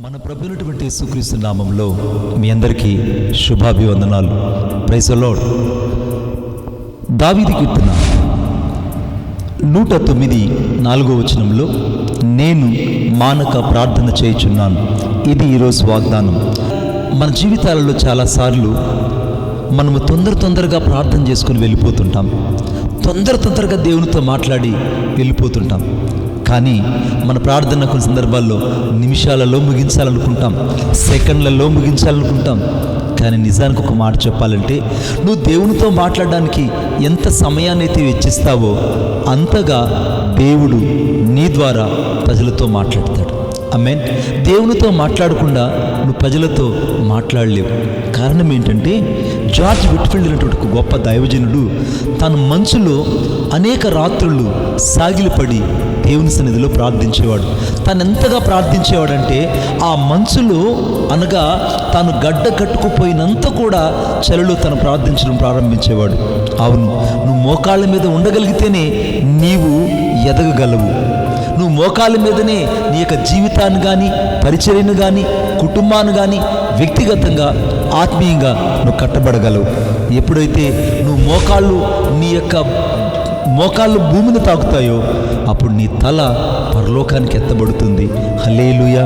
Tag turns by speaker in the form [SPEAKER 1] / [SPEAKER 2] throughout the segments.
[SPEAKER 1] మన ప్రభునటువంటి యేసుక్రీస్తు నామంలో మీ అందరికీ శుభాభివందనాలు. ప్రైసలోడ్ దావిది కీర్తన నూట తొమ్మిది నాలుగో వచనంలో నేను మానక ప్రార్థన చేయుచున్నాను. ఇది ఈరోజు వాగ్దానం. మన జీవితాలలో చాలాసార్లు మనము తొందర తొందరగా ప్రార్థన చేసుకుని వెళ్ళిపోతుంటాం. తొందర తొందరగా దేవునితో మాట్లాడి వెళ్ళిపోతుంటాం. కానీ మన ప్రార్థన కొన్ని సందర్భాల్లో నిమిషాలలో ముగించాలనుకుంటాం సెకండ్లలో ముగించాలనుకుంటాం. కానీ నిజానికి ఒక మాట చెప్పాలంటే నువ్వు దేవునితో మాట్లాడడానికి ఎంత సమయాన్ని అయితే వెచ్చిస్తావో అంతగా దేవుడు నీ ద్వారా ప్రజలతో మాట్లాడతాడు. మీన్ దేవునితో మాట్లాడకుండా నువ్వు ప్రజలతో మాట్లాడలేవు. కారణం ఏంటంటే జార్జ్ విట్ఫీల్డ్ అనేటువంటి గొప్ప దైవజనుడు తన మనసులో అనేక రాత్రులు సాగిలిపడి దేవుని సన్నిధిలో ప్రార్థించేవాడు. తను ఎంతగా ప్రార్థించేవాడంటే ఆ మనసులో అనగా తాను గడ్డ కట్టుకుపోయినంత కూడా చెలలు తను ప్రార్థించడం ప్రారంభించేవాడు. అవును నువ్వు మోకాళ్ళ మీద ఉండగలిగితేనే నీవు ఎదగగలవు. మోకాల మీదనే నీ యొక్క జీవితాన్ని కానీ పరిచర్యను కానీ కుటుంబాన్ని కానీ వ్యక్తిగతంగా ఆత్మీయంగా నువ్వు కట్టబడగలవు. ఎప్పుడైతే నువ్వు మోకాళ్ళు నీ యొక్క మోకాళ్ళు భూమిని తాకుతాయో అప్పుడు నీ తల పరలోకానికి ఎత్తబడుతుంది. హలేలుయ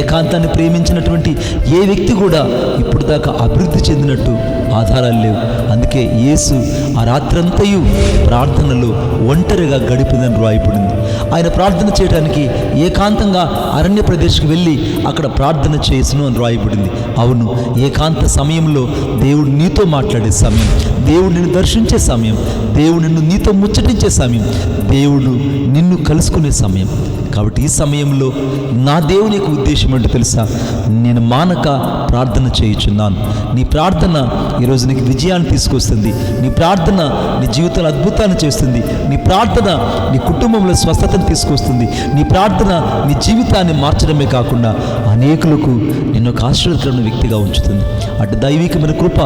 [SPEAKER 1] ఏకాంతాన్ని ప్రేమించినటువంటి ఏ వ్యక్తి కూడా ఇప్పుడు దాకా అభివృద్ధి చెందినట్టు ఆధారాలు లేవు. అందుకే యేసు ఆ రాత్రంతయు ప్రార్థనలో ఒంటరిగా గడిపిందని రాయబడింది. ఆయన ప్రార్థన చేయడానికి ఏకాంతంగా అరణ్య ప్రదేశ్కి వెళ్ళి అక్కడ ప్రార్థన చేసును అని రాయబడింది. అవును ఏకాంత సమయంలో దేవుడు నీతో మాట్లాడే సమయం దేవుడు నిన్ను దర్శించే సమయం దేవుడు నిన్ను నీతో ముచ్చటించే సమయం దేవుడు నిన్ను కలుసుకునే సమయం. కాబట్టి ఈ సమయంలో నా దేవుని యొక్క ఉద్దేశం ఏంటో తెలుసా? నేను మానక ప్రార్థన చేయుచున్నాను. నీ ప్రార్థన ఈరోజు నీకు విజయాన్ని తీసుకొస్తుంది. నీ ప్రార్థన నీ జీవితంలో అద్భుతాన్ని చేస్తుంది. నీ ప్రార్థన నీ కుటుంబంలో స్వస్థతను తీసుకొస్తుంది. నీ ప్రార్థన నీ జీవితాన్ని మార్చడమే కాకుండా అనేకులకు నిన్ను ఒక ఆశీర్వదకరమైన వ్యక్తిగా ఉంచుతుంది. అటు దైవికమైన కృప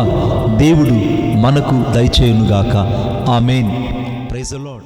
[SPEAKER 1] దేవుడు మనకు దయచేయునుగాక. ఆమెన్. Praise lord